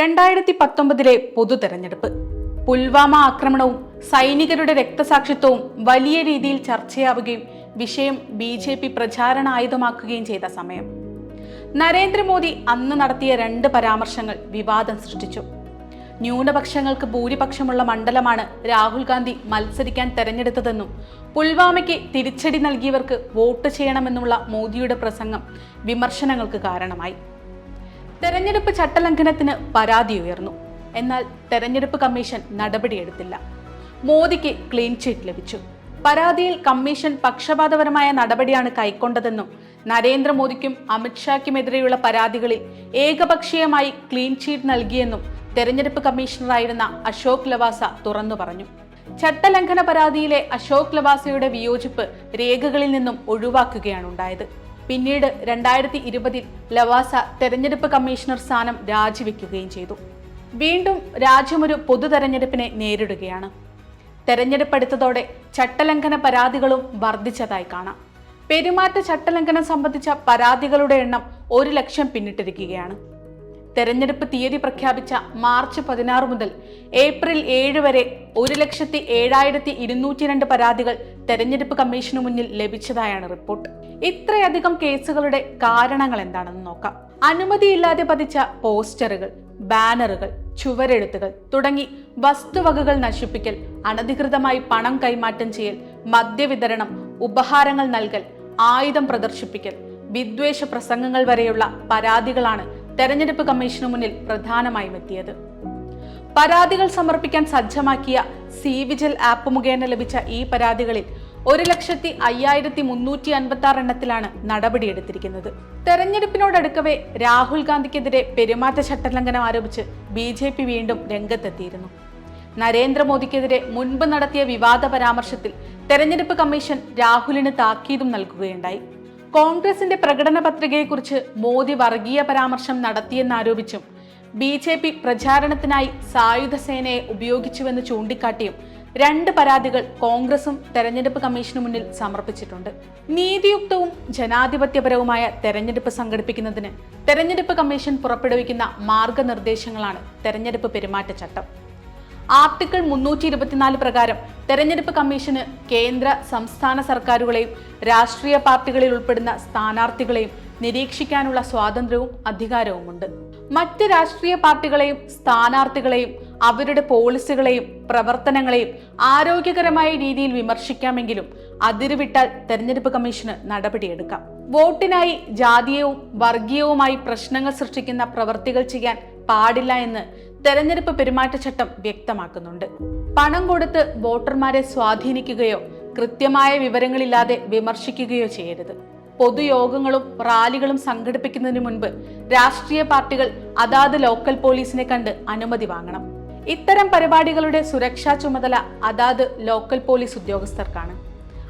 രണ്ടായിരത്തി പത്തൊമ്പതിലെ പൊതു തെരഞ്ഞെടുപ്പ് പുൽവാമ ആക്രമണവും സൈനികരുടെ രക്തസാക്ഷിത്വവും വലിയ രീതിയിൽ ചർച്ചയാവുകയും വിഷയം ബി ജെ പി പ്രചാരണ ആയുധമാക്കുകയും ചെയ്ത സമയം. നരേന്ദ്രമോദി അന്ന് നടത്തിയ രണ്ട് പരാമർശങ്ങൾ വിവാദം സൃഷ്ടിച്ചു. ന്യൂനപക്ഷങ്ങൾക്ക് ഭൂരിപക്ഷമുള്ള മണ്ഡലമാണ് രാഹുൽ ഗാന്ധി മത്സരിക്കാൻ തെരഞ്ഞെടുത്തതെന്നും പുൽവാമയ്ക്ക് തിരിച്ചടി നൽകിയവർക്ക് വോട്ട് ചെയ്യണമെന്നുള്ള മോദിയുടെ പ്രസംഗം വിമർശനങ്ങൾക്ക് കാരണമായി. തെരഞ്ഞെടുപ്പ് ചട്ടലംഘനത്തിന് പരാതി ഉയർന്നു. എന്നാൽ തെരഞ്ഞെടുപ്പ് കമ്മീഷൻ നടപടിയെടുത്തില്ല. മോദിക്ക് ക്ലീൻ ചീറ്റ് ലഭിച്ചു. പരാതിയിൽ കമ്മീഷൻ പക്ഷപാതപരമായ നടപടിയാണ് കൈക്കൊണ്ടതെന്നും നരേന്ദ്രമോദിക്കും അമിത്ഷായ്ക്കുമെതിരെയുള്ള പരാതികളിൽ ഏകപക്ഷീയമായി ക്ലീൻ ചീറ്റ് നൽകിയെന്നും തെരഞ്ഞെടുപ്പ് കമ്മീഷണറായിരുന്ന അശോക് ലവാസ തുറന്നു പറഞ്ഞു. ചട്ടലംഘന പരാതിയിലെ അശോക് ലവാസയുടെ വിയോജിപ്പ് രേഖകളിൽ നിന്നും ഒഴിവാക്കുകയാണ് ഉണ്ടായത് പിന്നീട് രണ്ടായിരത്തി ഇരുപതിൽ ലവാസ തെരഞ്ഞെടുപ്പ് കമ്മീഷണർ സ്ഥാനം രാജിവെക്കുകയും ചെയ്തു. വീണ്ടും രാജ്യമൊരു പൊതു തെരഞ്ഞെടുപ്പിനെ നേരിടുകയാണ്. തെരഞ്ഞെടുപ്പെടുത്തതോടെ ചട്ടലംഘന പരാതികളും വർദ്ധിച്ചതായി കാണാം. പെരുമാറ്റ ചട്ടലംഘനം സംബന്ധിച്ച പരാതികളുടെ എണ്ണം ഒരു ലക്ഷം പിന്നിട്ടിരിക്കുകയാണ്. തെരഞ്ഞെടുപ്പ് തീയതി പ്രഖ്യാപിച്ച മാർച്ച് പതിനാറ് മുതൽ ഏപ്രിൽ ഏഴ് വരെ ഒരു ലക്ഷത്തി ഏഴായിരത്തി ഇരുന്നൂറ്റി രണ്ട് പരാതികൾ തെരഞ്ഞെടുപ്പ് കമ്മീഷന് മുന്നിൽ ലഭിച്ചതായാണ് റിപ്പോർട്ട്. ഇത്രയധികം കേസുകളുടെ കാരണങ്ങൾ എന്താണെന്ന് നോക്കാം. അനുമതിയില്ലാതെ പതിച്ച പോസ്റ്ററുകൾ ബാനറുകൾ ചുവരെഴുത്തുകൾ തുടങ്ങി വസ്തുവകകൾ നശിപ്പിക്കൽ അനധികൃതമായി പണം കൈമാറ്റം ചെയ്യൽ മദ്യവിതരണം ഉപഹാരങ്ങൾ നൽകൽ ആയുധം പ്രദർശിപ്പിക്കൽ വിദ്വേഷ പ്രസംഗങ്ങൾ വരെയുള്ള പരാതികളാണ് തെരഞ്ഞെടുപ്പ് കമ്മീഷന് മുന്നിൽ പ്രധാനമായും എത്തിയത്. പരാതികൾ സമർപ്പിക്കാൻ സജ്ജമാക്കിയ സി വിജിൽ ആപ്പ് മുഖേന ലഭിച്ച ഈ പരാതികളിൽ ഒരു ലക്ഷത്തി അയ്യായിരത്തി മുന്നൂറ്റി അൻപത്തി ആറ് എണ്ണത്തിലാണ് നടപടിയെടുത്തിരിക്കുന്നത്. തെരഞ്ഞെടുപ്പിനോടടുക്കവേ രാഹുൽ ഗാന്ധിക്കെതിരെ പെരുമാറ്റ ചട്ടലംഘനം ആരോപിച്ച് ബി ജെ പി വീണ്ടും രംഗത്തെത്തിയിരുന്നു. നരേന്ദ്രമോദിക്കെതിരെ മുൻപ് നടത്തിയ വിവാദ പരാമർശത്തിൽ തെരഞ്ഞെടുപ്പ് കമ്മീഷൻ രാഹുലിന് താക്കീതും നൽകുകയുണ്ടായി. കോൺഗ്രസിന്റെ പ്രകടന പത്രികയെക്കുറിച്ച് മോദി വർഗീയ പരാമർശം നടത്തിയെന്നാരോപിച്ചും ബി ജെ പി പ്രചാരണത്തിനായി സായുധ സേനയെ ഉപയോഗിച്ചുവെന്ന് ചൂണ്ടിക്കാട്ടിയും രണ്ട് പരാതികൾ കോൺഗ്രസും തെരഞ്ഞെടുപ്പ് കമ്മീഷന് മുന്നിൽ സമർപ്പിച്ചിട്ടുണ്ട്. നീതിയുക്തവും ജനാധിപത്യപരവുമായ തെരഞ്ഞെടുപ്പ് സംഘടിപ്പിക്കുന്നതിന് തെരഞ്ഞെടുപ്പ് കമ്മീഷൻ പുറപ്പെടുവിക്കുന്ന മാർഗനിർദ്ദേശങ്ങളാണ് തെരഞ്ഞെടുപ്പ് പെരുമാറ്റച്ചട്ടം. ആർട്ടിക്കിൾ മുന്നൂറ്റി ഇരുപത്തിനാല് പ്രകാരം തെരഞ്ഞെടുപ്പ് കമ്മീഷന് കേന്ദ്ര സംസ്ഥാന സർക്കാരുകളെയും രാഷ്ട്രീയ പാർട്ടികളിൽ ഉൾപ്പെടുന്ന സ്ഥാനാർത്ഥികളെയും നിരീക്ഷിക്കാനുള്ള സ്വാതന്ത്ര്യവും അധികാരവുമുണ്ട്. മറ്റ് രാഷ്ട്രീയ പാർട്ടികളെയും സ്ഥാനാർത്ഥികളെയും അവരുടെ പോളിസികളെയും പ്രവർത്തനങ്ങളെയും ആരോഗ്യകരമായ രീതിയിൽ വിമർശിക്കാമെങ്കിലും അതിരുവിട്ടാൽ തെരഞ്ഞെടുപ്പ് കമ്മീഷന് നടപടിയെടുക്കാം. വോട്ടിനായി ജാതീയവും വർഗീയവുമായി പ്രശ്നങ്ങൾ സൃഷ്ടിക്കുന്ന പ്രവർത്തികൾ ചെയ്യാൻ പാടില്ല എന്ന് തെരഞ്ഞെടുപ്പ് പെരുമാറ്റച്ചട്ടം വ്യക്തമാക്കുന്നുണ്ട്. പണം കൊടുത്ത് വോട്ടർമാരെ സ്വാധീനിക്കുകയോ കൃത്യമായ വിവരങ്ങളില്ലാതെ വിമർശിക്കുകയോ ചെയ്യരുത്. പൊതുയോഗങ്ങളും റാലികളും സംഘടിപ്പിക്കുന്നതിന് മുൻപ് രാഷ്ട്രീയ പാർട്ടികൾ അതാത് ലോക്കൽ പോലീസിനെ കണ്ട് അനുമതി വാങ്ങണം. ഇത്തരം പരിപാടികളുടെ സുരക്ഷാ ചുമതല അതാത് ലോക്കൽ പോലീസ് ഉദ്യോഗസ്ഥർക്കാണ്.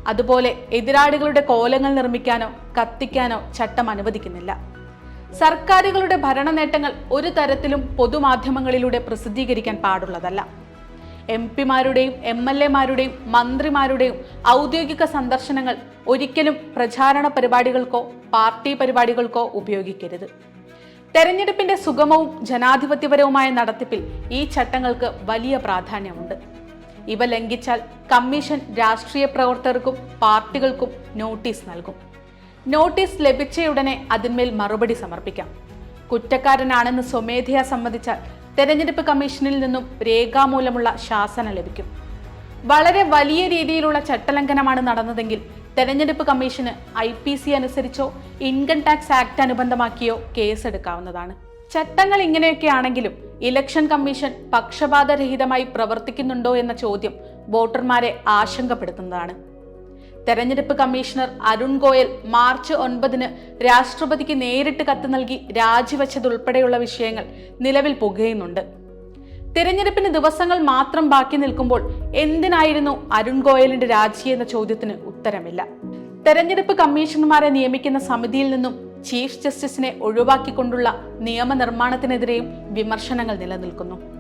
അതുപോലെ എതിരാളികളുടെ കോലങ്ങൾ നിർമ്മിക്കാനോ കത്തിക്കാനോ ചട്ടം അനുവദിക്കുന്നില്ല. സർക്കാരുകളുടെ ഭരണ നേട്ടങ്ങൾ ഒരു തരത്തിലും പൊതുമാധ്യമങ്ങളിലൂടെ പ്രസിദ്ധീകരിക്കാൻ പാടുള്ളതല്ല. എം പിമാരുടെയും എം എൽ എമാരുടെയും മന്ത്രിമാരുടെയും ഔദ്യോഗിക സന്ദർശനങ്ങൾ ഒരിക്കലും പ്രചാരണ പരിപാടികൾക്കോ പാർട്ടി പരിപാടികൾക്കോ ഉപയോഗിക്കരുത്. തെരഞ്ഞെടുപ്പിന്റെ സുഗമവും ജനാധിപത്യപരവുമായ നടത്തിപ്പിൽ ഈ ചട്ടങ്ങൾക്ക് വലിയ പ്രാധാന്യമുണ്ട്. ഇവ ലംഘിച്ചാൽ കമ്മീഷൻ രാഷ്ട്രീയ പ്രവർത്തകർക്കും പാർട്ടികൾക്കും നോട്ടീസ് നൽകും. നോട്ടീസ് ലഭിച്ചയുടനെ അതിന്മേൽ മറുപടി സമർപ്പിക്കാം. കുറ്റക്കാരനാണെന്ന് സ്വമേധയാ സമ്മതിച്ചാൽ തെരഞ്ഞെടുപ്പ് കമ്മീഷനിൽ നിന്നും രേഖാമൂലമുള്ള ശാസന ലഭിക്കും. വളരെ വലിയ രീതിയിലുള്ള ചട്ടലംഘനമാണ് നടന്നതെങ്കിൽ തെരഞ്ഞെടുപ്പ് കമ്മീഷന് ഐ പി സി അനുസരിച്ചോ ഇൻകം ടാക്സ് ആക്ട് അനുബന്ധമാക്കിയോ കേസെടുക്കാവുന്നതാണ്. ചട്ടങ്ങൾ ഇങ്ങനെയൊക്കെയാണെങ്കിലും ഇലക്ഷൻ കമ്മീഷൻ പക്ഷപാതരഹിതമായി പ്രവർത്തിക്കുന്നുണ്ടോ എന്ന ചോദ്യം വോട്ടർമാരെ ആശങ്കപ്പെടുത്തുന്നതാണ്. തെരഞ്ഞെടുപ്പ് കമ്മീഷണർ അരുൺ ഗോയൽ മാർച്ച് ഒൻപതിന് രാഷ്ട്രപതിക്ക് നേരിട്ട് കത്ത് നൽകി രാജിവെച്ചതുൾപ്പെടെയുള്ള വിഷയങ്ങൾ നിലവിൽ പുകയുന്നുണ്ട്. തിരഞ്ഞെടുപ്പിന് ദിവസങ്ങൾ മാത്രം ബാക്കി നിൽക്കുമ്പോൾ എന്തിനായിരുന്നു അരുൺ ഗോയലിന്റെ രാജി എന്ന ചോദ്യത്തിന് ഉത്തരമില്ല. തെരഞ്ഞെടുപ്പ് കമ്മീഷണർമാരെ നിയമിക്കുന്ന സമിതിയിൽ നിന്നും ചീഫ് ജസ്റ്റിസിനെ ഒഴിവാക്കിക്കൊണ്ടുള്ള നിയമനിർമ്മാണത്തിനെതിരെയും വിമർശനങ്ങൾ നിലനിൽക്കുന്നു.